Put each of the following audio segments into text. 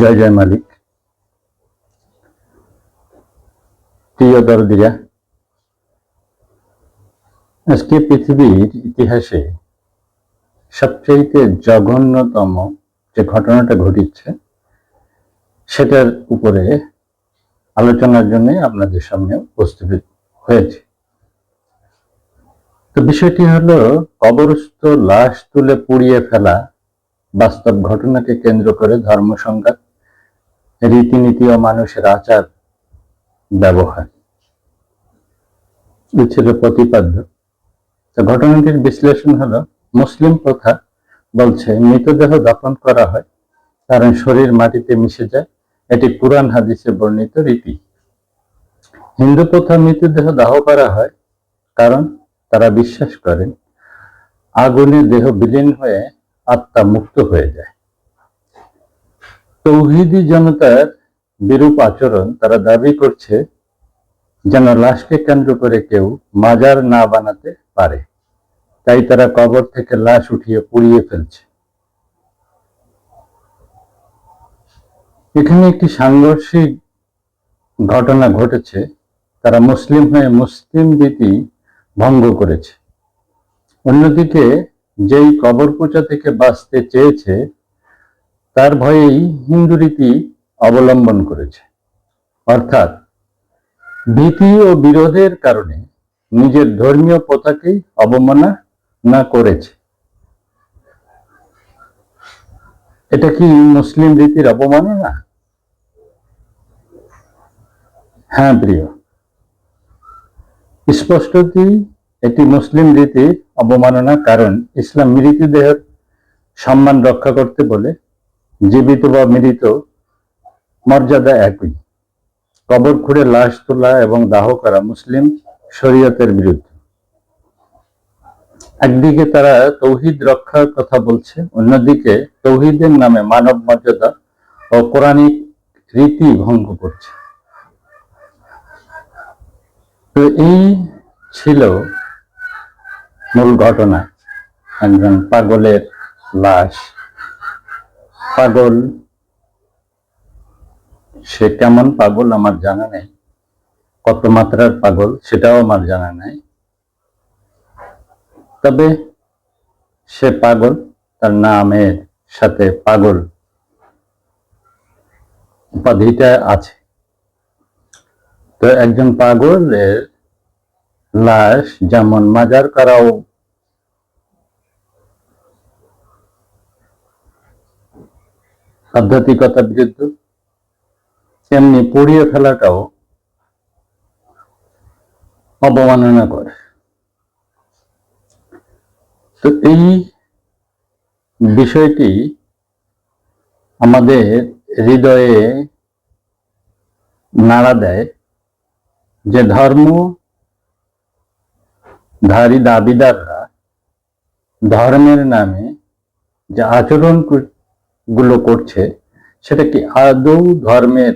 জয় জয় মালিক। প্রিয় দরদিরা, আজকে পৃথিবীর ইতিহাসে সবচেয়ে জঘন্যতম যে ঘটনাটা ঘটিচ্ছে, সেটার উপরে আলোচনার জন্য আপনাদের সামনে উপস্থিত হয়েছে। তো বিষয়টি হলো কবরস্থ লাশ তুলে পুড়িয়ে ফেলা বাস্তব ঘটনাকে কেন্দ্র করে ধর্ম সংঘাত, রীতিনীতি ও মানুষের আচার ব্যবহার। ছিল প্রতিপাদ্য। ঘটনাটির বিশ্লেষণ হলো, মুসলিম প্রথা বলছে, মৃতদেহ দাপন করা হয় কারণ শরীর মাটিতে মিশে যায়। এটি পুরাণ হাদিসে বর্ণিত রীতি। হিন্দু প্রথা মৃতদেহ দাহ করা হয় কারণ তারা বিশ্বাস করেন, আগুনে দেহ বিলীন হয়ে আত্মা মুক্ত হয়ে যায়। তৌহিদি জনতার বিরূপ আচরণ তারা দাবি করছে যেন লাশকে কেন্দ্র করে কেউ মাজার না বানাতে পারে। তাই তারা কবর থেকে লাশ উঠিয়ে পুড়িয়ে ফেলছে। এখানে একটি সাংঘর্ষিক ঘটনা ঘটেছে। তারা মুসলিম হয়ে মুসলিম রীতি ভঙ্গ করেছে। অন্যদিকে যেই কবর পূজা থেকে বাঁচতে চেয়েছে, তার ভয়েই হিন্দু রীতি অবলম্বন করেছে। অর্থাৎ ভীতি ও বিরোধের কারণে নিজের ধর্মীয় প্রথাকেই অবমাননা না করেছে। এটা কি মুসলিম রীতির অবমাননা? হ্যাঁ প্রিয়, স্পষ্টতই এটি মুসলিম রীতির অবমাননা কারণ ইসলাম মৃতদেহের সম্মান রক্ষা করতে বলে জীবিত বা মৃত মর্যাদা একই। কবর খুঁড়ে লাশ তোলা এবং দাহ করা মুসলিম শরীয়তের বিরুদ্ধে। একদিকে তারা তৌহিদ রক্ষার কথা বলছে, অন্যদিকে তৌহিদের নামে মানব মর্যাদা ও কোরআনিক রীতি ভঙ্গ করছে। তো এই ছিল মূল ঘটনা। একজন পাগলের লাশ। পাগল, সে কেমন পাগল আমার জানা নেই। কত মাত্রার পাগল সেটাও আমার জানা নাই। তবে সে পাগল, তার নামের সাথে পাগল উপাধিটা আছে। তো একজন পাগলের লাশ যেমন মাজার করাও। আধ্যাত্মিকতার বিরুদ্ধে, তেমনি পুড়িয়ে ফেলাটাও অবমাননা করে। তো এই বিষয়টি আমাদের হৃদয়ে নাড়া দেয় যে ধর্ম ধারী দাবিদাররা ধর্মের নামে যে আচরণগুলো করছে, সেটা কি আদৌ ধর্মের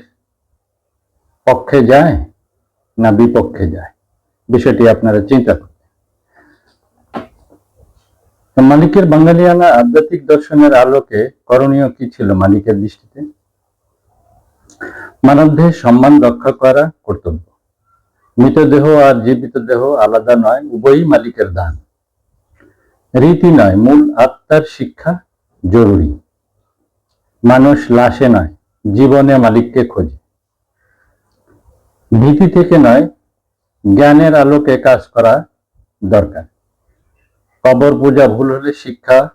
পক্ষে যায় না বিপক্ষে যায়? বিষয়টি আপনারা চিন্তা করুন। মালিকের বাঙালিয়ানা আধ্যাত্মিক দর্শনের আলোকে করণীয় কি ছিল মালিকের দৃষ্টিতে? মানবদেহের সম্মান রক্ষা করা কর্তব্য। মৃতদেহ আর জীবিত দেহ আলাদা নয়, উভয়ই মালিকের দান। রীতি নয়, মূল আত্মার শিক্ষা জরুরি। মানুষ লাশে নয়, জীবনে মালিককে খোঁজে। ভীতি থেকে নয়, জ্ঞানের আলোকে কাজ করা দরকার। কবর পূজা ভুল হলে শিক্ষা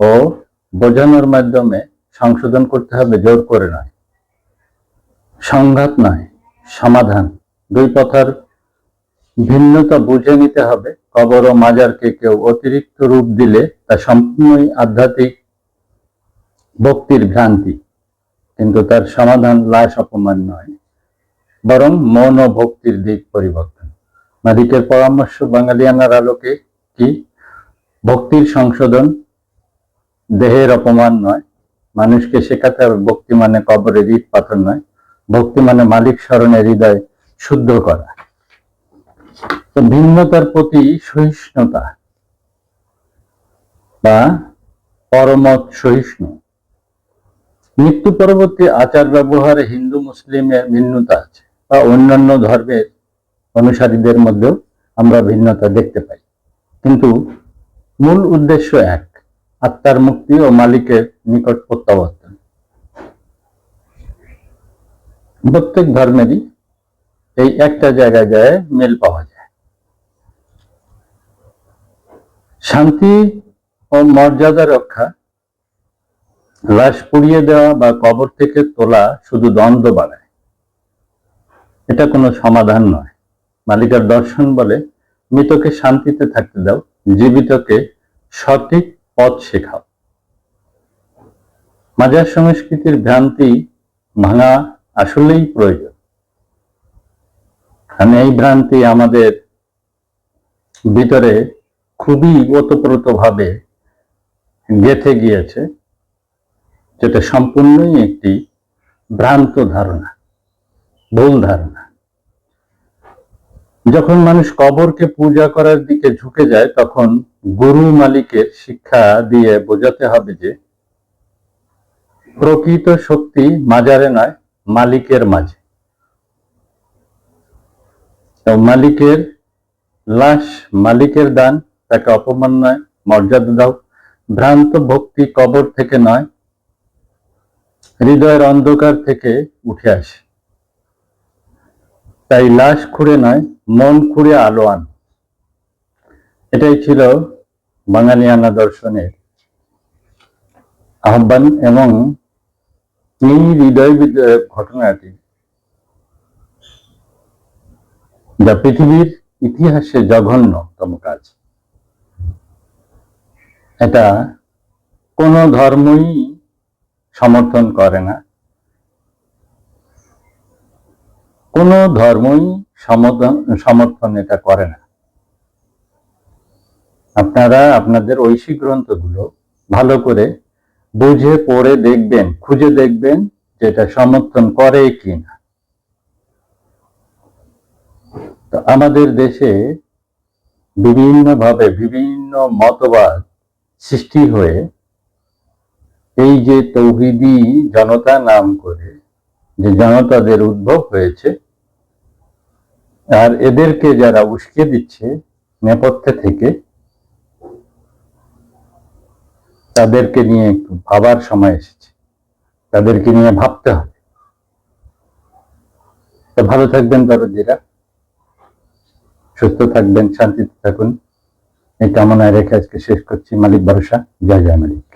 ও বোঝানোর মাধ্যমে সংশোধন করতে হবে, জোর করে নয়। সংঘাত নয়, সমাধান। দুই কথার ভিন্নতা বুঝে নিতে হবে। কবর ও মাজারকে কেউ অতিরিক্ত রূপ দিলে তা সম্পূর্ণই আধ্যাত্মিক ভক্তির ভ্রান্তি। কিন্তু তার সমাধান লাশ অপমান নয়, বরং মন ও ভক্তির দিক পরিবর্তন। মালিকের পরামর্শ বাঙালিয়ানার আলোকে কি? ভক্তির সংশোধন দেহের অপমান নয়, মানুষকে শেখাতে হবে ভক্তি মানে কবরের ইট পাথর নয়। ভক্তি মানে মালিক স্মরণের হৃদয় শুদ্ধ করা। তো ভিন্নতার প্রতি সহিষ্ণুতা বা পরমত সহিষ্ণু। মৃত্যু পরবর্তী আচার ব্যবহারে হিন্দু, মুসলিমের ভিন্নতা আছে বা অন্যান্য ধর্মের অনুসারীদের মধ্যেও আমরা ভিন্নতা দেখতে পাই। কিন্তু মূল উদ্দেশ্য এক, আত্মার মুক্তি ও মালিকের নিকট প্রত্যাবর্তন। প্রত্যেক ধর্মেরই এই একটা জায়গায় যায়, মেল পাওয়া যায়। শান্তি ও মর্যাদা রক্ষা, লাশ পুড়িয়ে দেওয়া বা কবর থেকে তোলা শুধু দ্বন্দ্ব বাড়ায়। এটা কোনো সমাধান নয়। মালিকার দর্শন বলে, মৃতকে শান্তিতে থাকতে দাও, জীবিতকে সঠিক পথ শেখাও। মাজার সংস্কৃতির ভ্রান্তি ভাঙা আসলেই প্রয়োজন। কারণ এই ভ্রান্তি আমাদের ভিতরে খুবই ওতপ্রোত ভাবে গেঁথে গিয়েছে, যেটা সম্পূর্ণই একটি ভ্রান্ত ধারণা, ভুল ধারণা। যখন মানুষ কবরকে পূজা করার দিকে ঝুঁকে যায়, তখন গুরু মালিকের শিক্ষা দিয়ে বোঝাতে হবে যে, প্রকৃত শক্তি মাজারে নয়, মালিকের মাঝে। মালিকের লাশ, মালিকের দান, তাকে অপমান নয়, মর্যাদা দাও। ভ্রান্ত ভক্তি কবর থেকে নয়, হৃদয়ের অন্ধকার থেকে উঠে আসে। তাই লাশ খুঁড়ে নয়, মন খুঁড়ে আলো আন। এটাই ছিল বাঙালিয়ানা দর্শনের আহ্বান এবং এই হৃদয় ঘটনাটি। যা পৃথিবীর ইতিহাসে জঘন্যতম কাজ। এটা কোন ধর্মই সমর্থন করে না। কোন ধর্মই সমর্থন এটা করে না। আপনারা আপনাদের ঐশী গ্রন্থগুলো ভালো করে বুঝে পড়ে দেখবেন, খুঁজে দেখবেন যে এটা সমর্থন করে কি না তো আমাদের দেশে বিভিন্নভাবে বিভিন্ন মতবাদ সৃষ্টি হয়ে এই যে তৌহিদি জনতা নাম করে যে জনতাদের উদ্ভব হয়েছে, আর এদেরকে যারা উস্কে দিচ্ছে নেপথ্যে থেকে, তাদেরকে নিয়ে একটু ভাবার সময় এসেছে। তাদেরকে নিয়ে ভাবতে হবে। তো ভালো থাকবেন দরদিরা সুস্থ থাকবেন, শান্তিতে থাকুন। এই কামনায় রেখে আজকে শেষ করছি। মালিক ভরসা। জয় জয় মালিক।